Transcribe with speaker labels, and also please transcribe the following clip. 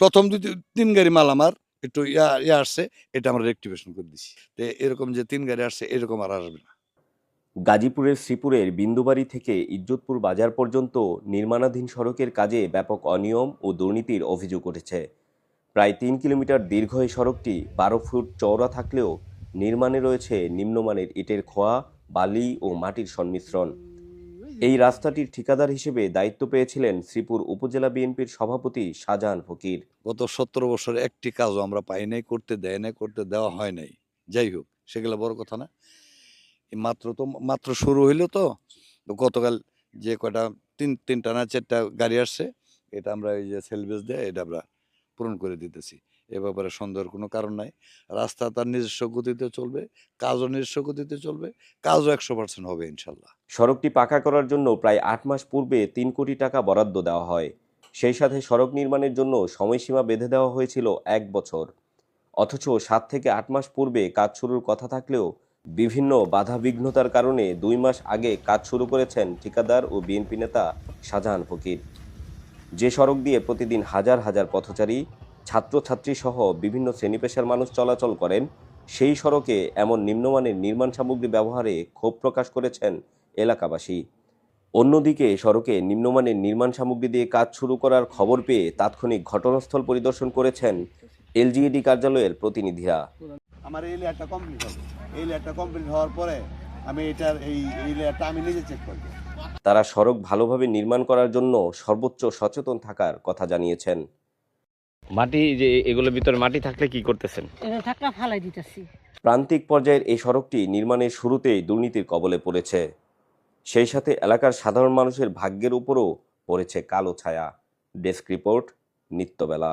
Speaker 1: প্রথম দুই তিন গাড়ি মাল আমার, একটু ইয়া আসছে, এটা আমরা রেক্টিভেশন করে দিছি। তো এরকম যে তিন গাড়ি আসছে, এরকম আর আসবে না।
Speaker 2: গাজীপুরের, শ্রীপুরের বিন্দুবাড়ি থেকে ইজ্জতপুর বাজার পর্যন্ত নির্মাণাধীন সড়কের কাজে ব্যাপক অনিয়ম ও দুর্নীতির অভিযোগ উঠেছে। প্রায় তিন কিলোমিটার দীর্ঘ এই সড়কটি বারো ফুট চওড়া থাকলেও নির্মাণে রয়েছে নিম্নমানের ইটের খোয়া, বালি ও মাটির সংমিশ্রণ এই রাস্তাটির ঠিকাদার হিসেবে দায়িত্ব পেয়েছিলেন শ্রীপুর উপজেলা বিএনপির সভাপতি শাহজাহান ফকির।
Speaker 1: গত সতেরো বছর একটি কাজও আমরা পাই নাই, করতে দেয় নাই, করতে দেওয়া হয় নাই। যাই হোক, সেগুলো বড় কথা না। মাত্র তো, মাত্র শুরু হইল তো। গতকাল যে কটা তিন, তিনটা না চারটা গাড়ি আসছে, এটা আমরা এই যে সেলভেজ দেয়, এটা আমরা পূরণ করে দিতেছি। এ ব্যাপারে সন্দেহের কোনো কারণ নাই। রাস্তা তার নিজস্ব গতিতে চলবে, কাজও নিজস্ব গতিতে চলবে, কাজও একশো পার্সেন্ট হবে ইনশাল্লাহ।
Speaker 2: সড়কটি পাকা করার জন্য প্রায় আট মাস পূর্বে তিন কোটি টাকা বরাদ্দ দেওয়া হয়। সেই সাথে সড়ক নির্মাণের জন্য সময়সীমা বেঁধে দেওয়া হয়েছিল এক বছর। অথচ সাত থেকে আট মাস পূর্বে কাজ শুরুর কথা থাকলেও বিভিন্ন বাধা বিঘ্নতার কারণে দুই মাস আগে কাজ শুরু করেছেন ঠিকাদার ও বিএনপি নেতা শাহজাহান ফকির। যে সড়ক দিয়ে প্রতিদিন হাজার হাজার পথচারী, ছাত্রছাত্রী সহ বিভিন্ন শ্রেণি পেশার মানুষ চলাচল করেন, সেই সড়কে এমন নিম্নমানের নির্মাণ সামগ্রী ব্যবহারে ক্ষোভ প্রকাশ করেছেন এলাকাবাসী। অন্যদিকে সড়কে নিম্নমানের নির্মাণ সামগ্রী দিয়ে কাজ শুরু করার খবর পেয়ে তাৎক্ষণিক ঘটনাস্থল পরিদর্শন করেছেন এলজিইডি কার্যালয়ের প্রতিনিধিরা।
Speaker 3: আমার এই লেয়ারটা কমপ্লিট হবে। এই লেয়ারটা কমপ্লিট হওয়ার পরে আমি এটার এই লেয়ারটা আমি নিজে চেক করব।
Speaker 2: তারা সড়ক ভালোভাবে নির্মাণ করার জন্য সর্বোচ্চ সচেতন থাকার কথা জানিয়েছেন।
Speaker 4: মাটি যে এগুলোর ভিতরে মাটি থাকলে কি করতেছেন?
Speaker 5: এটা ফালাই দিতেছি।
Speaker 2: প্রান্তিক পর্যায়ের এই সড়কটি নির্মাণের শুরুতেই দুর্নীতির কবলে পড়েছে। সেই সাথে এলাকার সাধারণ মানুষের ভাগ্যের উপরও পড়েছে কালো ছায়া। Desk report Nityabela.